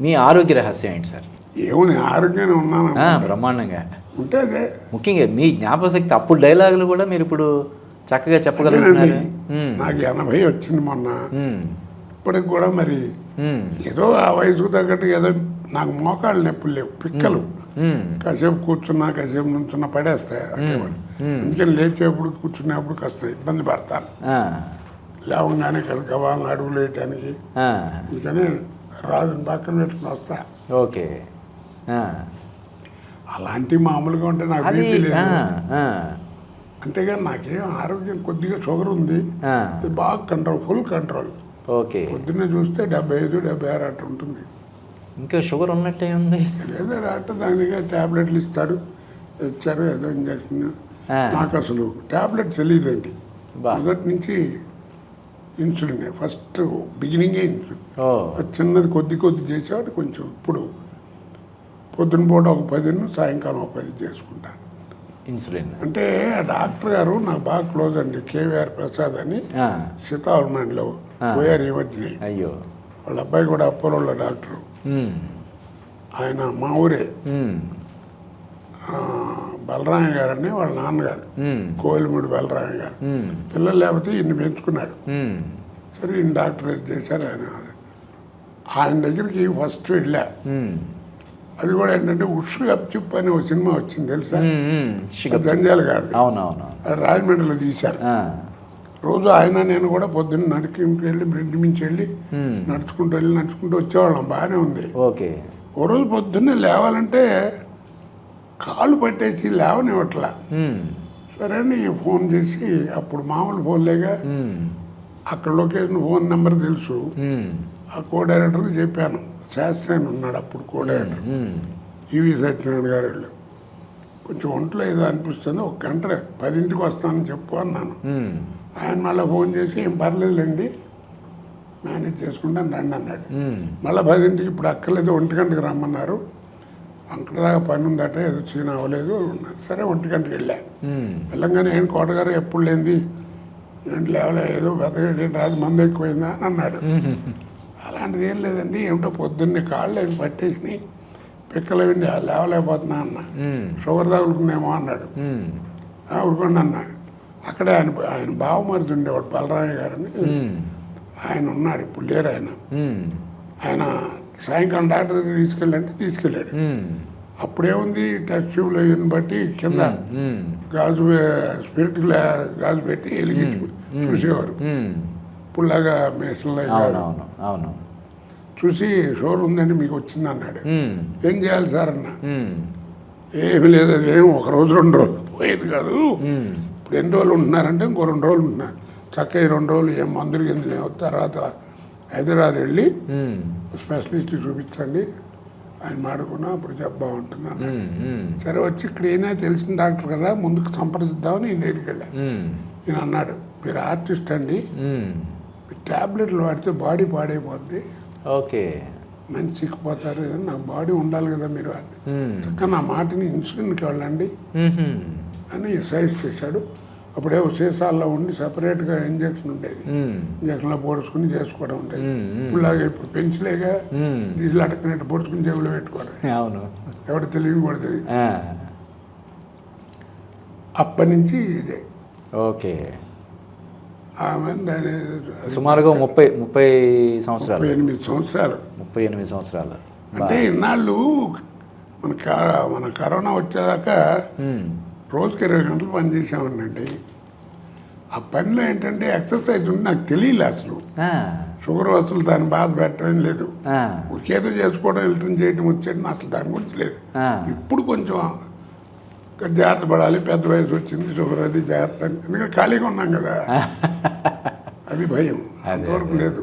మీ ఆరోగ్య రహస్యం ఏంటి సార్? ఏమని ఆరోగ్యంగా ఉన్నాను. బ్రహ్మాండంగా. ఉంటే అదే. ముఖ్యంగా మీ జ్ఞాపశక్తి అప్పుడు డైలాగులు కూడా మీరు ఇప్పుడు చక్కగా చెప్పగలుగుతున్నారు. నాకు ఎనభై వచ్చింది మొన్న. ఇప్పటికి కూడా మరి ఏదో ఆ వయసుకు తగ్గట్టు ఏదో నాకు మోకాళ్ళు నొప్పులు లేవు పిక్కలు. కాసేపు కూర్చున్నా కాసేపు నుంచున్నా పడేస్తాయి అందుకని లేచేప్పుడు కూర్చునేప్పుడు కాస్త ఇబ్బంది పడతాను. లేవగానే కలకవాలని అడుగులు వేయటానికి. అందుకని రాజుని పక్కన పెట్టుకుని వస్తా. ఓకే. అలాంటి మామూలుగా ఉంటే నాకు బీపీ లేదు. అంతేగాని నాకేం ఆరోగ్యం కొద్దిగా షుగర్ ఉంది. బాగా కంట్రోల్ ఫుల్ కంట్రోల్. ఓకే. పొద్దున్నే చూస్తే డెబ్బై ఐదు డెబ్బై ఆరు అట్టు ఉంటుంది. ఇంకా షుగర్ ఉన్నట్టే ఉంది. ఏదో డాక్టర్ దానికి ట్యాబ్లెట్లు ఇస్తాడు ఇచ్చారు ఏదో ఇంజక్షన్. నాకు అసలు ట్యాబ్లెట్ తెలియదండి. మొదటి నుంచి ఇన్సులిన్ ఫస్ట్ బిగినింగే ఇన్సులిన్. చిన్నది కొద్ది కొద్ది చేసేవాడు కొంచెం ఇప్పుడు పొద్దున పూట ఒక పదిను సాయంకాలం ఒక పది చేసుకుంటాను ఇన్సులిన్. అంటే ఆ డాక్టర్ గారు నాకు బాగా క్లోజ్ అండి కేవీఆర్ ప్రసాద్ అని ఆ. పోయారు ఈ మధ్యనే. అయ్యో. వాళ్ళ అబ్బాయి కూడా అపోలోలో డాక్టరు. ఆయన మా ఊరే. బలరామ గారని వాళ్ళ నాన్నగారు. కోయిలమూడి బలరామ గారు. పిల్లలు లేకపోతే ఇన్ని పెంచుకున్నాడు సరే ఈయన డాక్టర్ చేశారు ఆయన ఆయన దగ్గరికి ఫస్ట్ వెళ్ళా. అది కూడా ఏంటంటే ఉష్ అప్చిప్ అనే ఒక సినిమా వచ్చింది తెలుసా? జంజాల గారు అది రాజమండ్రిలో తీశారు. రోజు ఆయన నేను కూడా పొద్దున్న నడికి వెళ్ళి బ్రిడ్జ్ మించి వెళ్ళి నడుచుకుంటూ వెళ్ళి నడుచుకుంటూ వచ్చేవాళ్ళం. బాగానే ఉంది. ఓ రోజు పొద్దున్నే లేవాలంటే కాళ్ళు పట్టేసి లేవనివ్వట్లా. సరే అని ఫోన్ చేసి అప్పుడు మామూలు ఫోన్లేగా అక్కడ లొకేషన్ ఫోన్ నెంబర్ తెలుసు. ఆ కో డైరెక్టర్కి చెప్పాను. శాస్త్రి ఉన్నాడు అప్పుడు కో డైరెక్టర్ ఈవి సత్యనారాయణ గారు వాళ్ళు కొంచెం ఒంట్లో ఏదో అనిపిస్తుంది. ఒక గంట పదింటికి వస్తానని చెప్పు అన్నాను. ఆయన మళ్ళీ ఫోన్ చేసి ఏం పర్లేదులేండి మేనేజ్ చేసుకుంటాను రండి అన్నాడు. మళ్ళీ పదింటికి ఇప్పుడు అక్కర్లేదు ఒంటి గంటకి రమ్మన్నారు. అక్కడ దాకా పని ఉందట ఏదో సీన్ అవ్వలేదు. సరే ఒంటి గంటకి వెళ్ళా. వెళ్ళంగానే ఏం కోటగారు ఎప్పుడు లేనిది? ఏంటి లేవలే ఏదో పెద్దగా రాదు మంది ఎక్కువైందా అని అన్నాడు. అలాంటిది ఏం లేదండి ఏమిటో పొద్దున్నే కాళ్ళు ఏమి పట్టేసినాయి. పిక్కలు వెండి లేవలేకపోతున్నా అన్న. షుగర్ తగులుకుందేమో అన్నాడు. ఉమ్, "ఆ, ఊరుకోండి అన్న. అక్కడే ఆయన ఆయన బావమరిది ఉండేవాడు బలరామయ్య గారని. ఆయన ఉన్నాడు ఇప్పుడు లేరు ఆయన. ఆయన సాయంకాలం డాక్టర్ దగ్గర తీసుకెళ్ళంటే తీసుకెళ్ళాడు. అప్పుడేముంది టెస్ట్ ట్యూబ్లో బట్టి కింద గాజు స్పిరిట్ గాజు పెట్టి వెలిగించి చూసేవారు. పుల్లగా కాదు. అవును. చూసి షోర్ ఉందండి మీకు వచ్చింది అన్నాడు. ఏం చేయాలి సార్ అన్న? ఏమి లేదు అది ఏం ఒక రోజు రెండు రోజులు పోయేది కాదు. ఇప్పుడు ఎన్ని రోజులు ఉంటున్నారంటే ఇంకో రెండు రోజులు ఉంటున్నారు. చక్కగా రెండు రోజులు ఏం మందులు కింద తర్వాత హైదరాబాద్ వెళ్ళి స్పెషలిస్ట్ చూపించండి. ఆయన మాడుకున్నా అప్పుడు ఉమ్, ఉమ్, సరే వచ్చి ఇక్కడ ఈయన తెలిసిన డాక్టర్ కదా ముందుకు సంప్రదిద్దామని ఈయన దగ్గరికి వెళ్ళా. ఉమ్, ఈయన అన్నాడు మీరు ఆర్టిస్ట్ అండి. ట్యాబ్లెట్లు వాడితే బాడీ పాడైపోద్ది. ఓకే. మంచి సిక్కిపోతారు ఏదైనా నాకు బాడీ ఉండాలి కదా మీరు అని. చక్కగా నా మాటని ఇన్సులిన్కి వెళ్ళండి అని సజెస్ట్ చేశాడు. అప్పుడే సీసాల్లో ఉండి సపరేట్గా ఇంజక్షన్ ఉండేది. ఇంజక్షన్లో పొడుచుకుని చేసుకోవడం ఉండేది. ఇప్పుడులాగా ఇప్పుడు పెన్సిలేగా డీజిల్ అటకనట్టు పొడుచుకుని జేబులో పెట్టుకోవడం. అవును. ఎవడు తెలియదు కూడా తెలియదు. అప్పటి నుంచి ఇదే. ఓకే. ఆమె దాని సుమారుగా ముప్పై ముప్పై సంవత్సరాలు. ముప్పై ఎనిమిది సంవత్సరాలు. ముప్పై ఎనిమిది సంవత్సరాలు. అంటే ఇన్నాళ్ళు మన మన కరోనా వచ్చేదాకా రోజుకి ఇరవై గంటలు పని చేసామనండి ఆ పనిలో ఏంటంటే ఎక్సర్సైజ్ ఉంది నాకు తెలియలే అసలు. షుగర్ అసలు దాన్ని బాధ పెట్టడం లేదు. ఉరికేదో చేసుకోవడం వెళ్ళటం చేయటం వచ్చేయడం అసలు దాని గురించి లేదు. ఇప్పుడు కొంచెం జాగ్రత్త పడాలి పెద్ద వయసు వచ్చింది షుగర్ అది జాగ్రత్త. ఎందుకంటే ఖాళీగా ఉన్నాం కదా. అది భయం. అంతవరకు లేదు.